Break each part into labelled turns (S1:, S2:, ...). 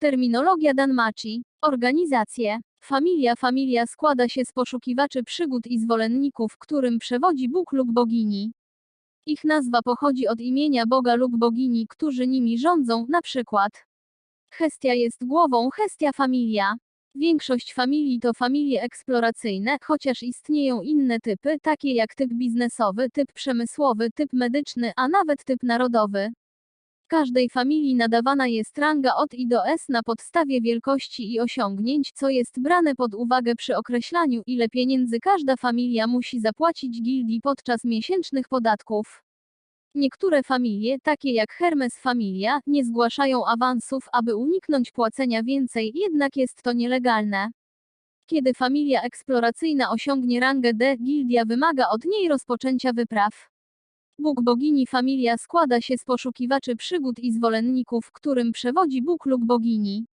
S1: Terminologia Danmachi. Organizacje. Familia Familia składa się z poszukiwaczy przygód i zwolenników, którym przewodzi Bóg lub bogini. Ich nazwa pochodzi od imienia Boga lub bogini, którzy nimi rządzą, na przykład. Hestia jest głową Hestia Familia. Większość familii to familie eksploracyjne, chociaż istnieją inne typy, takie jak typ biznesowy, typ przemysłowy, typ medyczny, a nawet typ narodowy. Każdej familii nadawana jest ranga od I do S na podstawie wielkości i osiągnięć, co jest brane pod uwagę przy określaniu, ile pieniędzy każda familia musi zapłacić gildii podczas miesięcznych podatków. Niektóre familie, takie jak Hermes Familia, nie zgłaszają awansów, aby uniknąć płacenia więcej, jednak jest to nielegalne. Kiedy familia eksploracyjna osiągnie rangę D, gildia wymaga od niej rozpoczęcia wypraw. Bóg bogini familia składa się z poszukiwaczy przygód i zwolenników, którym przewodzi Bóg lub bogini.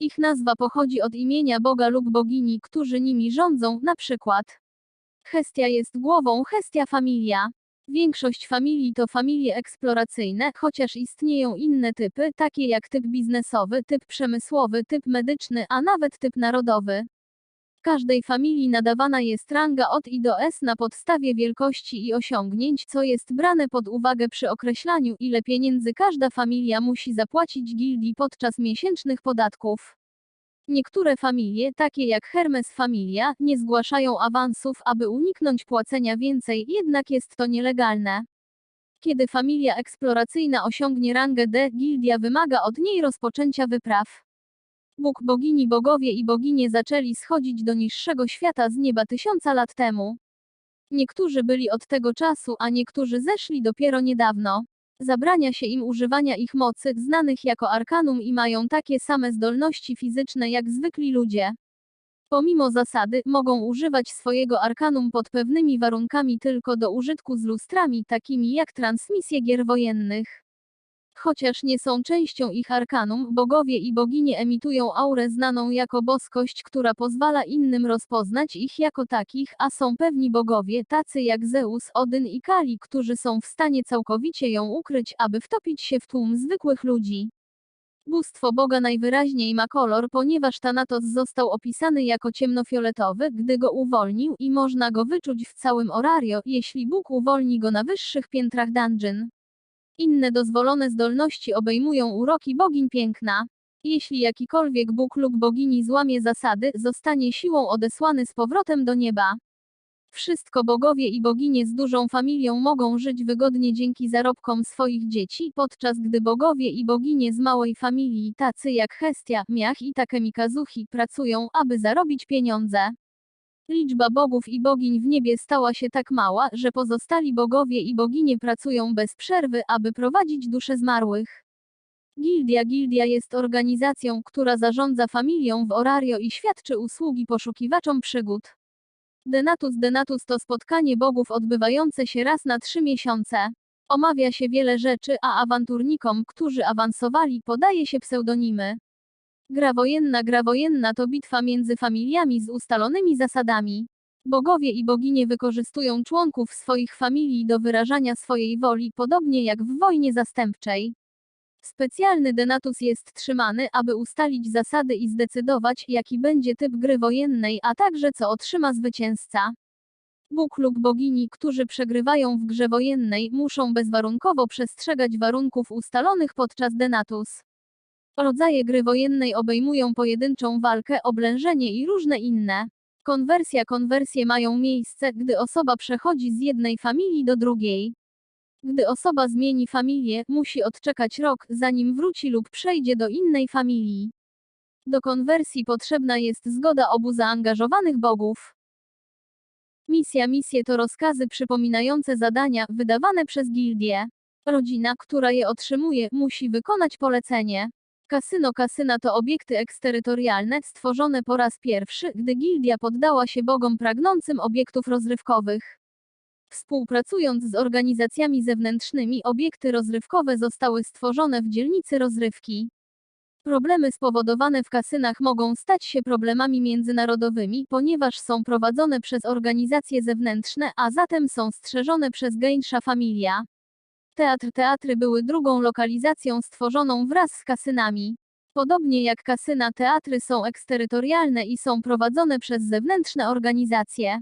S1: Ich nazwa pochodzi od imienia Boga lub bogini, którzy nimi rządzą, na przykład. Hestia jest głową Hestia Familia. Większość familii to familie eksploracyjne, chociaż istnieją inne typy, takie jak typ biznesowy, typ przemysłowy, typ medyczny, a nawet typ narodowy. Każdej familii nadawana jest ranga od I do S na podstawie wielkości i osiągnięć, co jest brane pod uwagę przy określaniu, ile pieniędzy każda familia musi zapłacić gildii podczas miesięcznych podatków. Niektóre familie, takie jak Hermes Familia, nie zgłaszają awansów, aby uniknąć płacenia więcej, jednak jest to nielegalne. Kiedy familia eksploracyjna osiągnie rangę D, gildia wymaga od niej rozpoczęcia wypraw. Bóg, bogini, bogowie i boginie zaczęli schodzić do niższego świata z nieba tysiąca lat temu. Niektórzy byli od tego czasu, a niektórzy zeszli dopiero niedawno. Zabrania się im używania ich mocy, znanych jako arkanum i mają takie same zdolności fizyczne jak zwykli ludzie. Pomimo zasady, mogą używać swojego arkanum pod pewnymi warunkami tylko do użytku z lustrami, takimi jak transmisje gier wojennych. Chociaż nie są częścią ich arkanum, bogowie i boginie emitują aurę znaną jako boskość, która pozwala innym rozpoznać ich jako takich, a są pewni bogowie, tacy jak Zeus, Odyn i Kali, którzy są w stanie całkowicie ją ukryć, aby wtopić się w tłum zwykłych ludzi. Bóstwo Boga najwyraźniej ma kolor, ponieważ Thanatos został opisany jako ciemnofioletowy, gdy go uwolnił i można go wyczuć w całym Orario, jeśli Bóg uwolni go na wyższych piętrach dungeon. Inne dozwolone zdolności obejmują uroki bogiń piękna. Jeśli jakikolwiek Bóg lub bogini złamie zasady, zostanie siłą odesłany z powrotem do nieba. Wszystko bogowie i boginie z dużą familią mogą żyć wygodnie dzięki zarobkom swoich dzieci, podczas gdy bogowie i boginie z małej familii, tacy jak Hestia, Miach i Takemikazuchi, pracują, aby zarobić pieniądze. Liczba bogów i bogiń w niebie stała się tak mała, że pozostali bogowie i boginie pracują bez przerwy, aby prowadzić dusze zmarłych. Gildia Gildia jest organizacją, która zarządza familią w Orario i świadczy usługi poszukiwaczom przygód. Denatus Denatus to spotkanie bogów odbywające się raz na trzy miesiące. Omawia się wiele rzeczy, a awanturnikom, którzy awansowali, podaje się pseudonimy. Gra wojenna Gra wojenna to bitwa między familiami z ustalonymi zasadami. Bogowie i boginie wykorzystują członków swoich familii do wyrażania swojej woli, podobnie jak w wojnie zastępczej. Specjalny denatus jest trzymany, aby ustalić zasady i zdecydować, jaki będzie typ gry wojennej, a także co otrzyma zwycięzca. Bóg lub bogini, którzy przegrywają w grze wojennej, muszą bezwarunkowo przestrzegać warunków ustalonych podczas denatus. Rodzaje gry wojennej obejmują pojedynczą walkę, oblężenie i różne inne. Konwersja Konwersje mają miejsce, gdy osoba przechodzi z jednej familii do drugiej. Gdy osoba zmieni familię, musi odczekać rok, zanim wróci lub przejdzie do innej familii. Do konwersji potrzebna jest zgoda obu zaangażowanych bogów. Misja Misje to rozkazy przypominające zadania, wydawane przez gildię. Rodzina, która je otrzymuje, musi wykonać polecenie. Kasyno Kasyna to obiekty eksterytorialne, stworzone po raz pierwszy, gdy gildia poddała się bogom pragnącym obiektów rozrywkowych. Współpracując z organizacjami zewnętrznymi, obiekty rozrywkowe zostały stworzone w dzielnicy rozrywki. Problemy spowodowane w kasynach mogą stać się problemami międzynarodowymi, ponieważ są prowadzone przez organizacje zewnętrzne, a zatem są strzeżone przez Gainsha Familia. Teatr Teatry były drugą lokalizacją stworzoną wraz z kasynami. Podobnie jak kasyna, teatry są eksterytorialne i są prowadzone przez zewnętrzne organizacje.